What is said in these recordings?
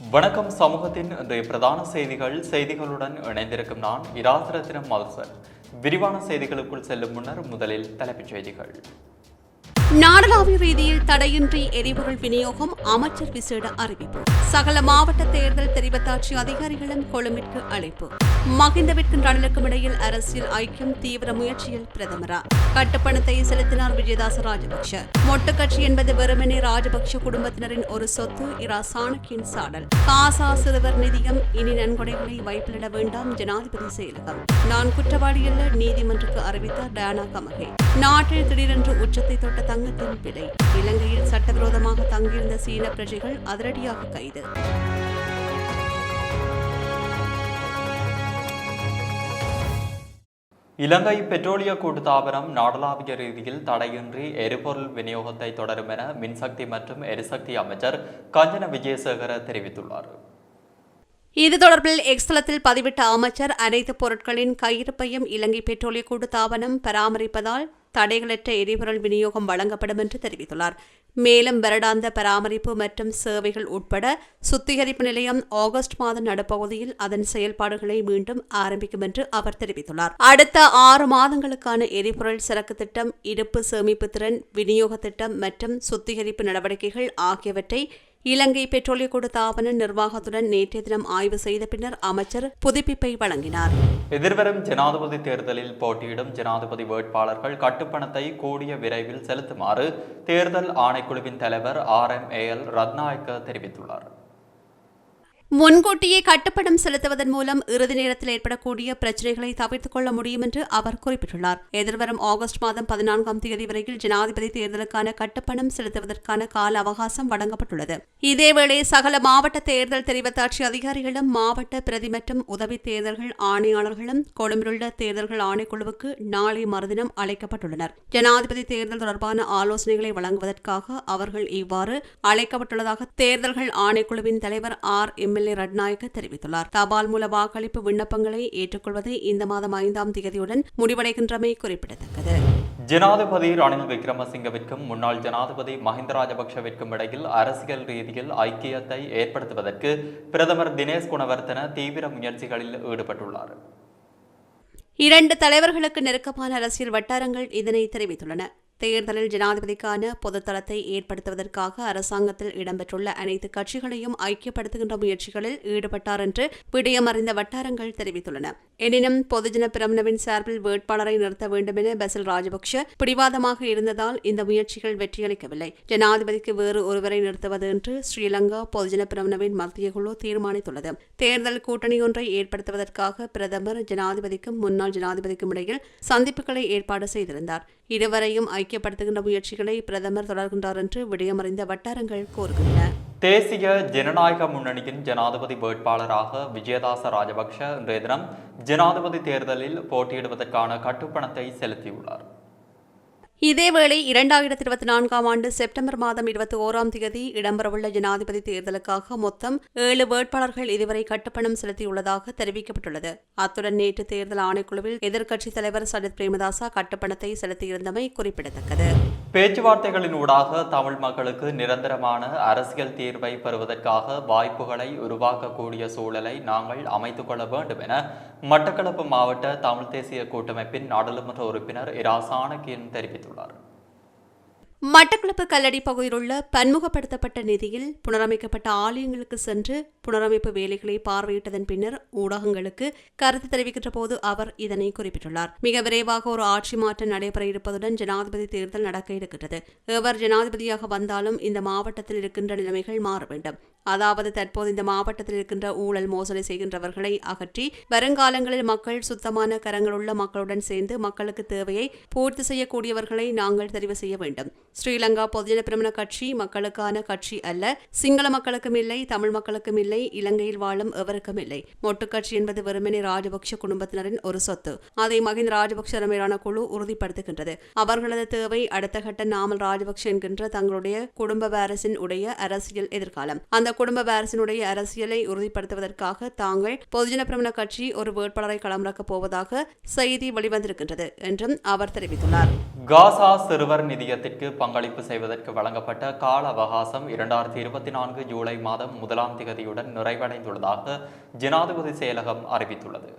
வணக்கம் சமூகத்தின் இன்றைய பிரதான செய்திகள் செய்திகளுடன் இணைந்திருக்கும் நான் இராசரத்தினம் மல்சர் விரிவான செய்திகளுக்குள் செல்லும் முன்னர் முதலில் தலைப்புச் செய்திகள். நாடளாவிய ரீதியில் தடையின்றி எரிபொருள் விநியோகம் அமைச்சர் விசேட அறிவிப்பு. சகல மாவட்ட தேர்தல் தெரிவத்தாட்சி அதிகாரிகளும் கொழும்பிற்கு அழைப்பு. மகிந்தவிற்கும் ரணிலுக்கும் இடையில் அரசியல் ஐக்கியம் தீவிர முயற்சியில் பிரதமரா. கட்டுப்பணத்தை செலுத்தினார் விஜயதாச ராஜபக்ஷ. மொட்டு கட்சி என்பது வெறுமனே ராஜபக்ஷ குடும்பத்தினரின் ஒரு சொத்து இரா சாணக்கியின் சாடல். காசா சிறுவர் நிதியம் இனி நன்கொடைகளை வைப்பிலிட வேண்டாம் ஜனாதிபதி செயலகம். நான் குற்றவாளி அல்ல நீதிமன்றத்துக்கு அறிவித்தார் டயானா கமகே. நாட்டில் திடீரென்று உச்சத்தை தொட்ட தங்கத்தின் விலை இலங்கையில் சட்டவிரோதமாக தங்கியிருந்த சீன பிரஜைகள் அதிரடியாக கைது. இலங்கை பெட்ரோலிய கூட்டுத்தாபனம் நாடளாவிய ரீதியில் தடையின்றி எரிபொருள் விநியோகத்தை தொடரும் என மின்சக்தி மற்றும் எரிசக்தி அமைச்சர் கஞ்சன விஜயசேகர தெரிவித்துள்ளார். இது தொடர்பில் எக்ஸ்தலத்தில் பதிவிட்ட அமைச்சர் அனைத்து பொருட்களின் கையிருப்பையும் இலங்கை பெட்ரோலிய கூட்டுத்தாபனம் பராமரிப்பதால் தடைகளற்ற எரிபொருள் விநியோகம் வழங்கப்படும் என்று தெரிவித்துள்ளார். மேலும் வருடாந்த பராமரிப்பு மற்றும் சேவைகள் உட்பட சுத்திகரிப்பு நிலையம் ஆகஸ்ட் மாத நடுப்பகுதியில் அதன் செயல்பாடுகளை மீண்டும் ஆரம்பிக்கும் என்று அவர் தெரிவித்துள்ளார். அடுத்த ஆறு மாதங்களுக்கான எரிபொருள் சரக்கு திட்டம் இருப்பு சேமிப்பு திறன் விநியோக திட்டம் மற்றும் சுத்திகரிப்பு நடவடிக்கைகள் ஆகியவற்றை இலங்கை பெட்ரோலிய கூட்டு ஆவண நிர்வாகத்துடன் நேற்றைய தினம் ஆய்வு செய்த பின்னர் அமைச்சர் புதுப்பிப்பை வழங்கினார். எதிர்வரும் ஜனாதிபதி தேர்தலில் போட்டியிடும் ஜனாதிபதி வேட்பாளர்கள் கட்டுப்பணத்தை கூடிய விரைவில் செலுத்துமாறு தேர்தல் ஆணைக்குழுவின் தலைவர் R M A L Rathnayake தெரிவித்துள்ளார். முன்கூட்டியே கட்டுப்பணம் செலுத்துவதன் மூலம் இறுதி நேரத்தில் ஏற்படக்கூடிய பிரச்சினைகளை தவிர்த்துக் கொள்ள முடியும் என்று அவர் குறிப்பிட்டுள்ளார். எதிர்வரும் ஆகஸ்ட் மாதம் பதினான்காம் தேதி வரையில் ஜனாதிபதி தேர்தலுக்கான கட்டுப்பணம் செலுத்துவதற்கான கால அவகாசம் வழங்கப்பட்டுள்ளது. இதேவேளை சகல மாவட்ட தேர்தல் தெரிவத்தாட்சி அதிகாரிகளும் மாவட்ட பிரதி மற்றும் உதவி தேர்தல்கள் ஆணையாளர்களும் கொழும்பிலுள்ள தேர்தல்கள் ஆணைக்குழுவுக்கு நாளை மறுதினம் அழைக்கப்பட்டுள்ளனர். ஜனாதிபதி தேர்தல் தொடர்பான ஆலோசனைகளை வழங்குவதற்காக அவர்கள் இவ்வாறு அழைக்கப்பட்டுள்ளதாக தேர்தல்கள் ஆணைக்குழுவின் தலைவர் ஆர். எம். எம்எல்ஏ ரட்நாயக்க தெரிவித்துள்ளார். தபால் மூல வாக்களிப்பு விண்ணப்பங்களை ஏற்றுக்கொள்வது இந்த மாதம் ஐந்தாம் தேதியுடன் முடிவடைகின்றமை குறிப்பிடத்தக்கது. ஜனாதிபதி ரணில் விக்ரமசிங்கவிற்கும் முன்னாள் ஜனாதிபதி மஹிந்த ராஜபக்ஷவிற்கும் இடையில் அரசியல் ரீதியில் ஐக்கியத்தை ஏற்படுத்துவதற்கு பிரதமர் தினேஷ் குணவர்த்தன தீவிர முயற்சிகளில் ஈடுபட்டுள்ளார். இரண்டு தலைவர்களுக்கு நெருக்கமான அரசியல் வட்டாரங்கள் இதனை தெரிவித்துள்ளன. தேர்தலில் ஜனாதிபதிக்கான பொதுத்தளத்தை ஏற்படுத்துவதற்காக அரசாங்கத்தில் இடம்பெற்றுள்ள அனைத்து கட்சிகளையும் ஐக்கியப்படுத்துகின்ற முயற்சிகளில் ஈடுபட்டார் என்று விடயமறிந்த வட்டாரங்கள் தெரிவித்துள்ளன. எனினும் பொதுஜன பிரமணவின் சார்பில் வேட்பாளரை நிறுத்த வேண்டும் என பசில் ராஜபக்ஷ பிடிவாதமாக இருந்ததால் இந்த முயற்சிகள் வெற்றியளிக்கவில்லை. ஜனாதிபதிக்கு வேறு ஒருவரை நிறுத்துவது என்று ஸ்ரீலங்கா பொதுஜன பிரமணவின் மத்திய குழு தீர்மானித்துள்ளது. தேர்தல் கூட்டணி ஒன்றை ஏற்படுத்துவதற்காக பிரதமர் ஜனாதிபதிக்கும் முன்னாள் ஜனாதிபதிக்கும் இடையில் சந்திப்புகளை ஏற்பாடு செய்திருந்தார். இருவரையும் ஐக்கியப்படுத்துகின்ற முயற்சிகளை பிரதமர் தொடர்கின்றார் என்று விடயமறிந்த வட்டாரங்கள் கூறுகின்றன. தேசிய ஜனநாயக முன்னணியின் ஜனாதிபதி வேட்பாளராக விஜயதாச ராஜபக்ஷ இன்றைய தினம் ஜனாதிபதி தேர்தலில் போட்டியிடுவதற்கான கட்டுப்பணத்தை செலுத்தியுள்ளார். இதேவேளை இரண்டாயிரத்தி இருபத்தி நான்காம் ஆண்டு செப்டம்பர் மாதம் இருபத்தி ஓராம் தேதி இடம்பெறவுள்ள ஜனாதிபதி தேர்தலுக்காக மொத்தம் ஏழு வேட்பாளர்கள் இதுவரை கட்டுப்பணம் செலுத்தியுள்ளதாக தெரிவிக்கப்பட்டுள்ளது. அத்துடன் நேற்று தேர்தல் ஆணைக்குழுவில் எதிர்க்கட்சித் தலைவர் சஜித் பிரேமதாசா கட்டுப்பணத்தை செலுத்தியிருந்தமை குறிப்பிடத்தக்கது. பேச்சுவார்த்தைகளின் ஊடாக தமிழ் மக்களுக்கு நிரந்தரமான அரசியல் தீர்வை பெறுவதற்காக வாய்ப்புகளை உருவாக்கக்கூடிய சூழலை நாங்கள் அமைத்துக் கொள்ள வேண்டும் என மட்டக்களப்பு மாவட்ட தமிழ் தேசிய கூட்டமைப்பின் நாடாளுமன்ற உறுப்பினர் இராசானகியன் தெரிவித்துள்ளார். மட்டக்களப்பு கல்லடி பகுதியில் உள்ள பன்முகப்படுத்தப்பட்ட நிதியில் புனரமைக்கப்பட்ட ஆலயங்களுக்கு சென்று புனரமைப்பு வேலைகளை பார்வையிட்டதன் பின்னர் ஊடகங்களுக்கு கருத்து தெரிவிக்கின்ற போது அவர் இதனை குறிப்பிட்டுள்ளார். மிக விரைவாக ஒரு ஆட்சி மாற்றம் நடைபெற இருப்பதுடன் ஜனாதிபதி தேர்தல் நடக்க இருக்கின்றது. எவர் ஜனாதிபதியாக வந்தாலும் இந்த மாவட்டத்தில் இருக்கின்ற நிலைமைகள் மாற வேண்டும். அதாவது தற்போது இந்த மாவட்டத்தில் இருக்கின்ற ஊழல் மோசடி செய்கின்றவர்களை அகற்றி வருங்காலங்களில் மக்கள் சுத்தமான கரங்களுள்ள மக்களுடன் சேர்ந்து மக்களுக்கு தேவையை பூர்த்தி செய்யக்கூடியவர்களை நாங்கள் தெரிவு செய்ய வேண்டும். ஸ்ரீலங்கா பொதுஜன பிரமண கட்சி மக்களுக்கான கட்சி அல்ல. சிங்கள மக்களுக்கும் இல்லை தமிழ் மக்களுக்கும் இல்லை இலங்கையில் வாழும் எவருக்கும் இல்லை. மொட்டு கட்சி என்பது வெறுமனே ராஜபக்ஷ குடும்பத்தினரின் ஒரு சொத்து. அதை மகிந்த ராஜபக்ஷ தலைமையிலான குழு உறுதிப்படுத்துகின்றது. அவர்களது தேவை அடுத்த கட்ட நாமல் ராஜபக்ஷ என்கின்ற தங்களுடைய குடும்ப வாரசின் உடைய அரசியல் எதிர்காலம். அந்த குடும்ப வாரிசினுடைய அரசியலை உறுதிப்படுத்துவதற்காக தாங்கள் பொதுஜன பிரமண கட்சி ஒரு வேட்பாளரை களமிறக்கப் போவதாக செய்தி வெளிவந்திருக்கின்றது என்றும் அவர் தெரிவித்துள்ளார். காசா சிறுவர் நிதியத்திற்கு பங்களிப்பு செய்வதற்கு வழங்கப்பட்ட கால அவகாசம் இரண்டாயிரத்தி இருபத்தி நான்கு ஜூலை மாதம் முதலாம் திகதியுடன் நிறைவடைந்துள்ளதாக ஜனாதிபதி செயலகம் அறிவித்துள்ளது.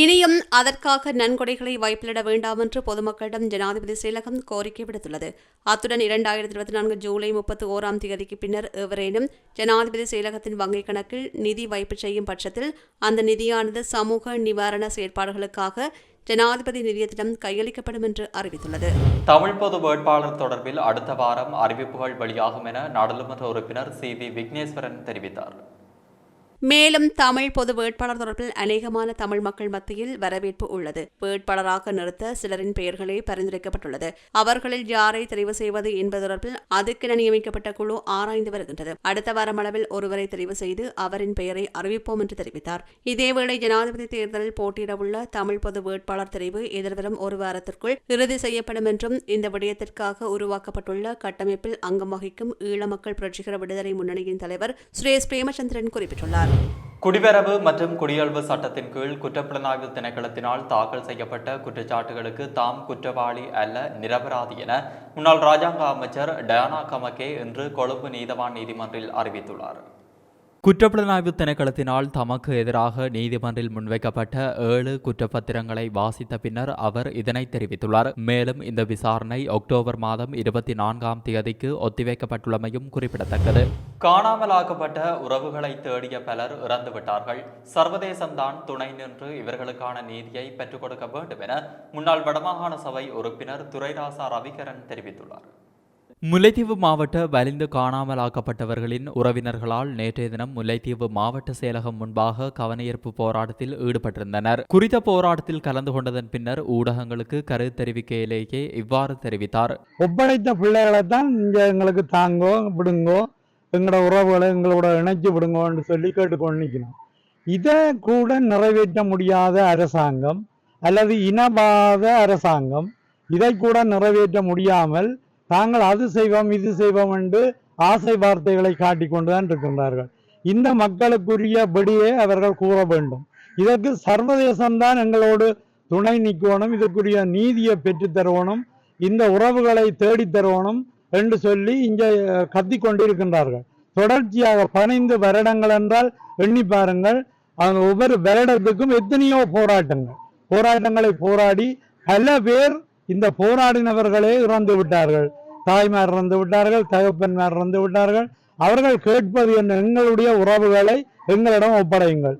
இனியும் அதற்காக நன்கொடைகளை வைப்பிலிட வேண்டாம் என்று பொதுமக்களிடம் ஜனாதிபதி செயலகம் கோரிக்கை விடுத்துள்ளது. அத்துடன் இரண்டாயிரத்தி இருபத்தி நான்கு ஜூலை முப்பத்தி ஓராம் தேதிக்கு பின்னர் எவரேனும் ஜனாதிபதி செயலகத்தின் வங்கிக் கணக்கில் நிதி வைப்பு செய்யும் பட்சத்தில் அந்த நிதியானது சமூக நிவாரண செயற்பாடுகளுக்காக ஜனாதிபதி நிதியத்திடம் கையளிக்கப்படும் என்று அறிவித்துள்ளது. தமிழ் பொது வேட்பாளர் தொடர்பில் அடுத்த வாரம் அறிவிப்புகள் வெளியாகும் என நாடாளுமன்ற உறுப்பினர் சி வி விக்னேஸ்வரன் தெரிவித்தார். மேலும் தமிழ் பொது வேட்பாளர் தொடர்பில் அநேகமான தமிழ் மக்கள் மத்தியில் வரவேற்பு உள்ளது. வேட்பாளராக நிறுத்த சிலரின் பெயர்களே பரிந்துரைக்கப்பட்டுள்ளது. அவர்களில் யாரை தெரிவு செய்வது என்பது தொடர்பில் அதுக்கென நியமிக்கப்பட்ட குழு ஆராய்ந்து வருகின்றது. அடுத்த வாரம் அளவில் ஒருவரை தெரிவு செய்து அவரின் பெயரை அறிவிப்போம் என்று தெரிவித்தார். இதேவேளை ஜனாதிபதி தேர்தலில் போட்டியிடவுள்ள தமிழ் பொது வேட்பாளர் தெரிவு எதிர்வரும் ஒரு வாரத்திற்குள் இறுதி செய்யப்படும் என்றும் இந்த விடயத்திற்காக உருவாக்கப்பட்டுள்ள கட்டமைப்பில் அங்கம் வகிக்கும் ஈழ மக்கள் புரட்சிகர விடுதலை முன்னணியின் தலைவர் சுரேஷ் பிரேமச்சந்திரன் குறிப்பிட்டுள்ளார். குடிவரவு மற்றும் குடியல்வு சட்டத்தின் கீழ் குற்றப்புலனாய்வு திணைக்களத்தினால் தாக்கல் செய்யப்பட்ட குற்றச்சாட்டுகளுக்கு தாம் குற்றவாளி அல்ல நிரபராதி என முன்னாள் ராஜாங்க அமைச்சர் டயானா கமக்கே இன்று கொழும்பு நீதவான் நீதிமன்றில் அறிவித்துள்ளார். குற்றப்புலனாய்வு திணைக்களத்தினால் தமக்கு எதிராக நீதிமன்றில் முன்வைக்கப்பட்ட ஏழு குற்றப்பத்திரங்களை வாசித்த பின்னர் அவர் இதனை தெரிவித்துள்ளார். மேலும் இந்த விசாரணை அக்டோபர் மாதம் இருபத்தி நான்காம் தேதிக்கு ஒத்திவைக்கப்பட்டுள்ளமையும் குறிப்பிடத்தக்கது. காணாமலாக்கப்பட்ட உறவுகளை தேடிய பலர் இறந்துவிட்டார்கள் சர்வதேசம்தான் துணை நின்று இவர்களுக்கான நீதியை பெற்றுக் கொடுக்க வேண்டும் என முன்னாள் வடமாகாண சபை உறுப்பினர் துரைராசா ரவிகரன் தெரிவித்துள்ளார். முல்லைத்தீவு மாவட்ட வலிந்து காணாமலாக்கப்பட்டவர்களின் உறவினர்களால் நேற்றைய தினம் முல்லைத்தீவு மாவட்ட செயலகம் முன்பாக கவனஈர்ப்பு போராட்டத்தில் ஈடுபட்டிருந்தனர். குறித்த போராட்டத்தில் கலந்து கொண்டதன் பின்னர் ஊடகங்களுக்கு கருத்து தெரிவிக்கையிலேயே இவ்வாறு தெரிவித்தார். ஒப்படைத்த பிள்ளைகளை தான் இங்க எங்களுக்கு தாங்கோ விடுங்கோ எங்களோட உறவுகளை எங்களோட இணைச்சு விடுங்கோன்னு சொல்லி கேட்டுக்கொண்டிக்கணும் இதை கூட நிறைவேற்ற முடியாத அரசாங்கம் அல்லது இனவாத அரசாங்கம் இதை கூட நிறைவேற்ற முடியாமல் தாங்கள் அது செய்வோம் இது செய்வோம் என்று ஆசை வார்த்தைகளை காட்டிக்கொண்டுதான் இருக்கின்றார்கள். இந்த மக்களுக்குரிய படியே அவர்கள் கூற வேண்டும். இதற்கு சர்வதேசம்தான் எங்களோடு துணை நிற்கணும் இதற்குரிய நீதியை பெற்றுத் தருவணும் இந்த உறவுகளை தேடித் தருவணும் என்று சொல்லி இங்கே கத்தி கொண்டிருக்கின்றார்கள் தொடர்ச்சியாக பதினைந்து வருடங்கள் என்றால் எண்ணி பாருங்கள் அவங்க ஒவ்வொரு வருடத்துக்கும் எத்தனையோ போராட்டங்கள். போராட்டங்களை போராடி பல பேர் இந்த போராடினவர்களே இறந்து விட்டார்கள். தாய்மார் இறந்து விட்டார்கள் தகப்பன்மார் இறந்து விட்டார்கள். அவர்கள் கேட்பது என்ன? எங்களுடைய உறவுகளை எங்களிடம் ஒப்படையுங்கள்.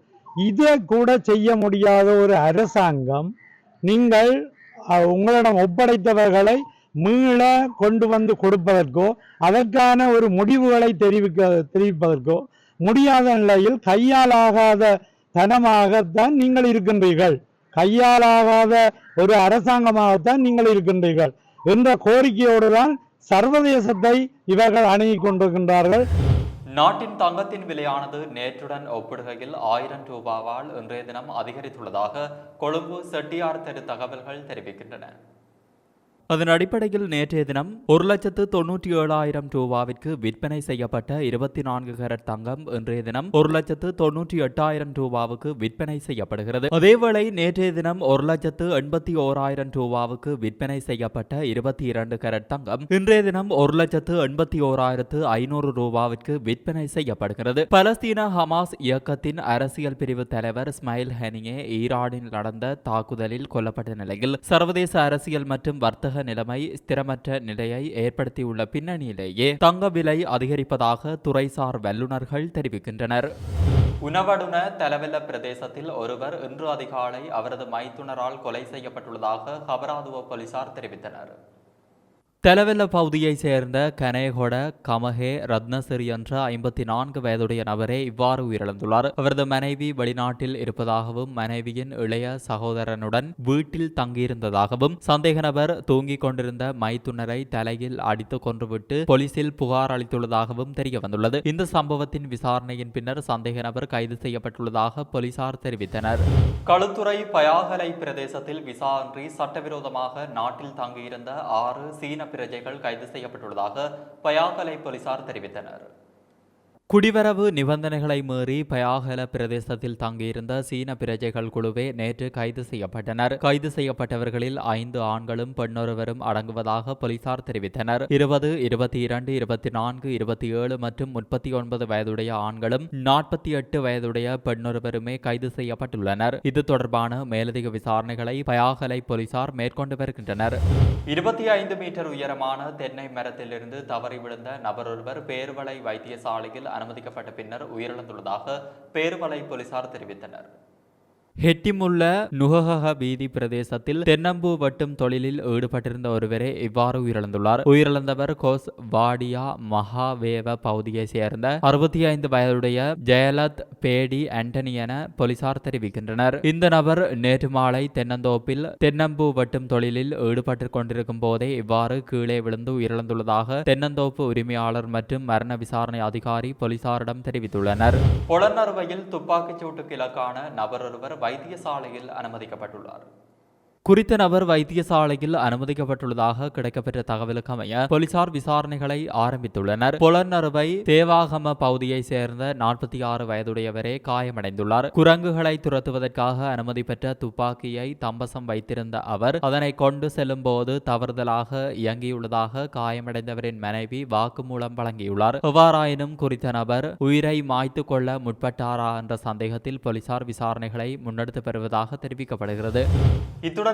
இதை கூட செய்ய முடியாத ஒரு அரசாங்கம் நீங்கள் உங்களிடம் ஒப்படைத்தவர்களை மீள கொண்டு வந்து கொடுப்பதற்கோ அதற்கான ஒரு முடிவுகளை தெரிவிக்க தெரிவிப்பதற்கோ முடியாத நிலையில் கையாலாகாத தனமாகத்தான் நீங்கள் இருக்கின்றீர்கள். கையாலாகாத ஒரு அரசாங்கமாகத்தான் நீங்கள் இருக்கின்றீர்கள் என்ற கோரிக்கையோடு தான் சர்வதேசத்தை இவர்கள் அணுகிக் கொண்டிருக்கின்றார்கள். நாட்டின் தங்கத்தின் விலையானது நேற்றுடன் ஒப்பிடுகையில் ஆயிரம் ரூபாவால் இன்றைய தினம் அதிகரித்துள்ளதாக கொழும்பு செட்டியார் தெரு தகவல்கள் தெரிவிக்கின்றன. அதன் அடிப்படையில் நேற்றைய தினம் ஒரு லட்சத்து தொன்னூற்றி ஏழாயிரம் ரூபாவிற்கு விற்பனை செய்யப்பட்ட இருபத்தி நான்கு கேரட் தங்கம் இன்றைய தினம் ஒரு லட்சத்து தொன்னூற்றி எட்டாயிரம் ரூபாவுக்கு விற்பனை செய்யப்படுகிறது. அதேவேளை நேற்றைய தினம் ஒரு லட்சத்து எண்பத்தி ஓராயிரம் ரூபாவுக்கு விற்பனை செய்யப்பட்ட இருபத்தி இரண்டு கேரட் தங்கம் இன்றைய தினம் ஒரு லட்சத்து எண்பத்தி ஓராயிரத்து ஐநூறு ரூபாவிற்கு விற்பனை செய்யப்படுகிறது. பலஸ்தீன ஹமாஸ் இயக்கத்தின் அரசியல் பிரிவு தலைவர் ஸ்மைல் ஹெனியே ஈரானில் நடந்த தாக்குதலில் கொல்லப்பட்ட நிலையில் சர்வதேச அரசியல் மற்றும் வர்த்தக நிலைமை ஸ்திரமற்ற நிலையை ஏற்படுத்தியுள்ள பின்னணியிலேயே தங்க விலை அதிகரிப்பதாக துறைசார் வல்லுநர்கள் தெரிவிக்கின்றனர். உணவடுன தலவெல்ல பிரதேசத்தில் ஒருவர் இன்று அதிகாலை அவரது மைத்துனரால் கொலை செய்யப்பட்டுள்ளதாக கபராதுவ போலீசார் தெரிவித்தனர். தெலவெல்ல பகுதியைச் சேர்ந்த கனேகொட கமஹே ரத்னசிறி என்ற ஐம்பத்தி நான்கு வயதுடைய நபரே இவ்வாறு உயிரிழந்துள்ளார். அவரது மனைவி வெளிநாட்டில் இருப்பதாகவும் மனைவியின் இளைய சகோதரனுடன் வீட்டில் தங்கியிருந்ததாகவும் சந்தேக நபர் தூங்கிக் கொண்டிருந்த மைத்துனரை தலையில் அடித்து கொன்றுவிட்டு போலீசில் புகார் அளித்துள்ளதாகவும் தெரிய வந்துள்ளது இந்த சம்பவத்தின் விசாரணையின் பின்னர் சந்தேக நபர் கைது செய்யப்பட்டுள்ளதாக போலீசார் தெரிவித்தனர். களுத்துறை பயாகலை பிரதேசத்தில் விசா இன்றி சட்டவிரோதமாக நாட்டில் தங்கியிருந்த ஆறு சீன பிரஜைகள் கைது செய்யப்பட்டுள்ளதாக பயாகலை போலீசார் தெரிவித்தனர். குடிவரவு நிபந்தனைகளை மீறி பயாகல பிரதேசத்தில் தங்கியிருந்த சீன பிரஜைகள் குழுவே நேற்று கைது செய்யப்பட்டனர். கைது செய்யப்பட்டவர்களில் ஐந்து ஆண்களும் பெண்ணொருவரும் அடங்குவதாக போலீசார் தெரிவித்தனர். இருபது இருபத்தி இரண்டு இருபத்தி நான்கு இருபத்தி ஏழு மற்றும் முப்பத்தி ஒன்பது வயதுடைய ஆண்களும் நாற்பத்தி எட்டு வயதுடைய பெண்ணொருவருமே கைது செய்யப்பட்டுள்ளனர். இது தொடர்பான மேலதிக விசாரணைகளை பயாகலை போலீசார் மேற்கொண்டு வருகின்றனர். இருபத்தி ஐந்து மீட்டர் உயரமான தென்னை மரத்திலிருந்து தவறி விழுந்த நபரொருவர் பேர்வளை வைத்தியசாலையில் அனுமதிக்கப்பட்ட பின்னர் உயிரிழந்துள்ளதாக பேருவலை போலீசார் தெரிவித்தனர். ஹெட்டிமுள்ள நுகக வீதி பிரதேசத்தில் தென்னம்பூ வட்டும் தொழிலில் ஈடுபட்டிருந்த ஒருவரே இவ்வாறு உயிரிழந்துள்ளார். உயிரிழந்தவர் கோஸ் வாடியா மகாவேவ பகுதியை சேர்ந்த அறுபத்தி ஐந்து வயதுடைய ஜெயலத் பேடி ஆண்டனி என போலீசார் தெரிவிக்கின்றனர். இந்த நபர் நேற்று மாலை தென்னந்தோப்பில் தென்னம்பூ வட்டும் தொழிலில் ஈடுபட்டு கொண்டிருக்கும் போதே இவ்வாறு கீழே விழுந்து உயிரிழந்துள்ளதாக தென்னந்தோப்பு உரிமையாளர் மற்றும் மரண விசாரணை அதிகாரி போலீசாரிடம் தெரிவித்துள்ளனர். புலனறுவையில் துப்பாக்கிச் சூட்டுக்கு இலக்கான நபர் ஒருவர் வைத்தியசாலையில் அனுமதிக்கப்பட்டுள்ளார். குறித்த நபர் வைத்தியசாலையில் அனுமதிக்கப்பட்டுள்ளதாக கிடைக்கப்பெற்ற தகவலுக்கு அமைய போலீசார் விசாரணைகளை ஆரம்பித்துள்ளனர். புலனறுவை தேவாகம பகுதியை சேர்ந்த நாற்பத்தி ஆறு வயதுடையவரே காயமடைந்துள்ளார். குரங்குகளை துரத்துவதற்காக அனுமதி பெற்ற துப்பாக்கியை தம்பசம் வைத்திருந்த அவர் அதனை கொண்டு செல்லும் போது தவறுதலாக இயங்கியுள்ளதாக காயமடைந்தவரின் மனைவி வாக்குமூலம் வழங்கியுள்ளார். எவ்வாறாயினும் குறித்த நபர் உயிரை மாய்த்து கொள்ள முற்பட்டாரா என்ற சந்தேகத்தில் போலீசார் விசாரணைகளை முன்னெடுத்து வருவதாக தெரிவிக்கப்படுகிறது. இத்துடன்